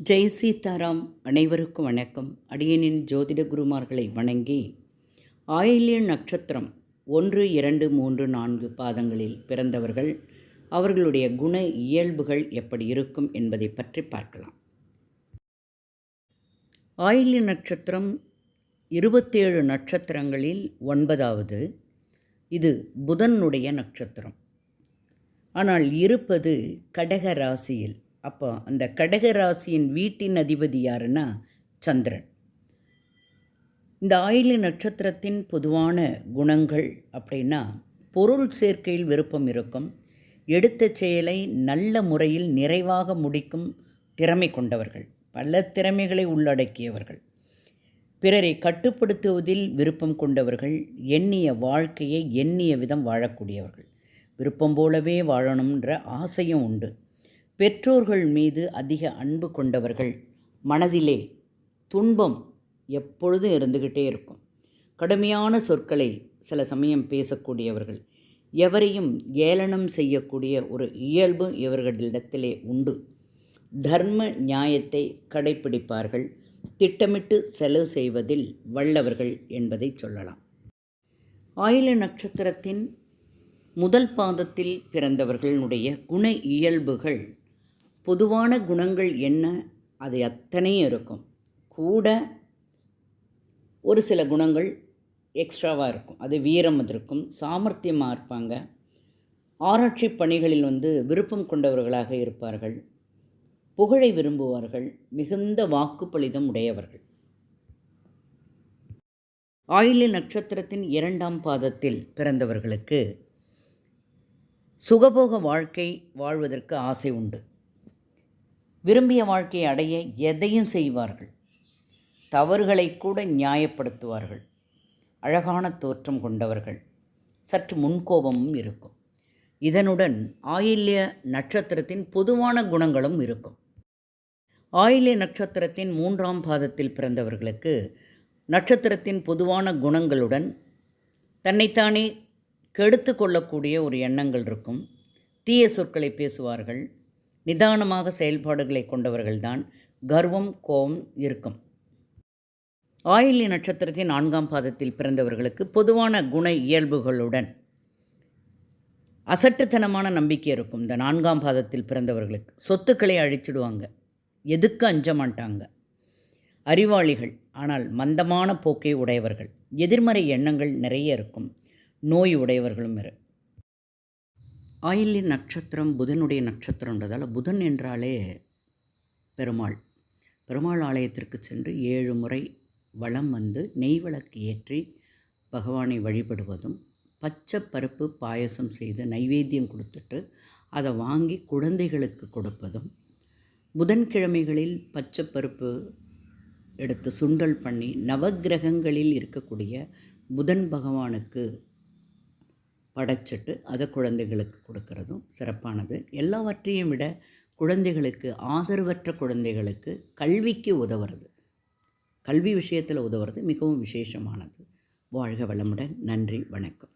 ஜெய் சீதாராம் அனைவருக்கும் வணக்கம். அடியனின் ஜோதிட குருமார்களை வணங்கி ஆயிலிய நட்சத்திரம் ஒன்று இரண்டு மூன்று நான்கு பாதங்களில் பிறந்தவர்கள் அவர்களுடைய குண இயல்புகள் எப்படி இருக்கும் என்பதை பற்றி பார்க்கலாம். ஆயிலிய நட்சத்திரம் இருபத்தேழு நட்சத்திரங்களில் ஒன்பதாவது. இது புதனுடைய நட்சத்திரம். ஆனால் இருப்பது கடக ராசியில். அப்போ அந்த கடக ராசியின் வீட்டின் அதிபதி யாருன்னா சந்திரன். இந்த ஆயிலி நட்சத்திரத்தின் பொதுவான குணங்கள் அப்படின்னா பொருள் சேர்க்கையில் விருப்பம் இருக்கும் எடுத்த செயலை நல்ல முறையில் நிறைவாக முடிக்கும் திறமை கொண்டவர்கள் பல திறமைகளை உள்ளடக்கியவர்கள். பிறரை கட்டுப்படுத்துவதில் விருப்பம் கொண்டவர்கள் எண்ணிய வாழ்க்கையை எண்ணிய விதம் வாழக்கூடியவர்கள். விருப்பம் போலவே வாழணுன்ற ஆசையும் உண்டு. பெற்றோர்கள் மீது அதிக அன்பு கொண்டவர்கள் மனதிலே துன்பம் எப்பொழுதும் இருந்துக்கிட்டே இருக்கும். கடுமையான சொற்களை சில சமயம் பேசக்கூடியவர்கள் எவரையும் ஏளனம் செய்யக்கூடிய ஒரு இயல்பு இவர்களிடத்திலே உண்டு. தர்ம நியாயத்தை கடைப்பிடிப்பார்கள். திட்டமிட்டு செலவு செய்வதில் வல்லவர்கள் என்பதை சொல்லலாம். ஆயில நட்சத்திரத்தின் முதல் பாதத்தில் பிறந்தவர்களுடைய குண இயல்புகள் பொதுவான குணங்கள் என்ன? அது அத்தனையும் இருக்கும். கூட ஒரு சில குணங்கள் எக்ஸ்ட்ராவாக இருக்கும். அது வீரம் இருக்கும். சாமர்த்தியமாக இருப்பாங்க. ஆராய்ச்சி பணிகளில் வந்து விருப்பம் கொண்டவர்களாக இருப்பார்கள். புகழை விரும்புவார்கள். மிகுந்த வாக்குப்பளிதம் உடையவர்கள். ஆயிலி நட்சத்திரத்தின் இரண்டாம் பாதத்தில் பிறந்தவர்களுக்கு சுகபோக வாழ்க்கை வாழ்வதற்கு ஆசை உண்டு. விரும்பிய வாழ்க்கையை அடைய எதையும் செய்வார்கள். தவறுகளை கூட நியாயப்படுத்துவார்கள். அழகான தோற்றம் கொண்டவர்கள். சற்று முன்கோபமும் இருக்கும். இதனுடன் ஆயில்ய நட்சத்திரத்தின் பொதுவான குணங்களும் இருக்கும். ஆயில்ய நட்சத்திரத்தின் மூன்றாம் பாதத்தில் பிறந்தவர்களுக்கு நட்சத்திரத்தின் பொதுவான குணங்களுடன் தன்னைத்தானே கெடுத்து கொள்ளக்கூடிய ஒரு எண்ணங்கள் இருக்கும். தீய சொற்களை பேசுவார்கள். நிதானமாக செயல்பாடுகளை கொண்டவர்கள்தான் கர்வம் கோபம் இருக்கும். ஆயிலி நட்சத்திரத்தின் நான்காம் பாதத்தில் பிறந்தவர்களுக்கு பொதுவான குண இயல்புகளுடன் அசட்டுத்தனமான நம்பிக்கை இருக்கும். இந்த நான்காம் பாதத்தில் பிறந்தவர்களுக்கு சொத்துக்களை அழிச்சிடுவாங்க. எதுக்கு அஞ்ச மாட்டாங்க? அறிவாளிகள் ஆனால் மந்தமான போக்கை உடையவர்கள். எதிர்மறை எண்ணங்கள் நிறைய இருக்கும். நோய் உடையவர்களும் இரு ஆயில்லி நட்சத்திரம் புதனுடைய நட்சத்திரன்றதால் புதன் என்றாலே பெருமாள். பெருமாள் ஆலயத்திற்கு சென்று ஏழு முறை வளம் வந்து நெய் விளக்கு ஏற்றி பகவானை வழிபடுவதும் பச்சை பருப்பு பாயசம் செய்து நைவேத்தியம் கொடுத்துட்டு அதை வாங்கி குழந்தைகளுக்கு கொடுப்பதும் புதன்கிழமைகளில் பச்சை பருப்பு எடுத்து சுண்டல் பண்ணி நவகிரகங்களில் இருக்கக்கூடிய புதன் பகவானுக்கு படைச்சிட்டு அதை குழந்தைகளுக்கு கொடுக்கறதும் சிறப்பானது. எல்லாவற்றையும் விட குழந்தைகளுக்கு ஆதரவற்ற குழந்தைகளுக்கு கல்விக்கு உதவுறது. கல்வி விஷயத்தில் உதவுறது மிகவும் விசேஷமானது. வாழ்க வளமுடன். நன்றி. வணக்கம்.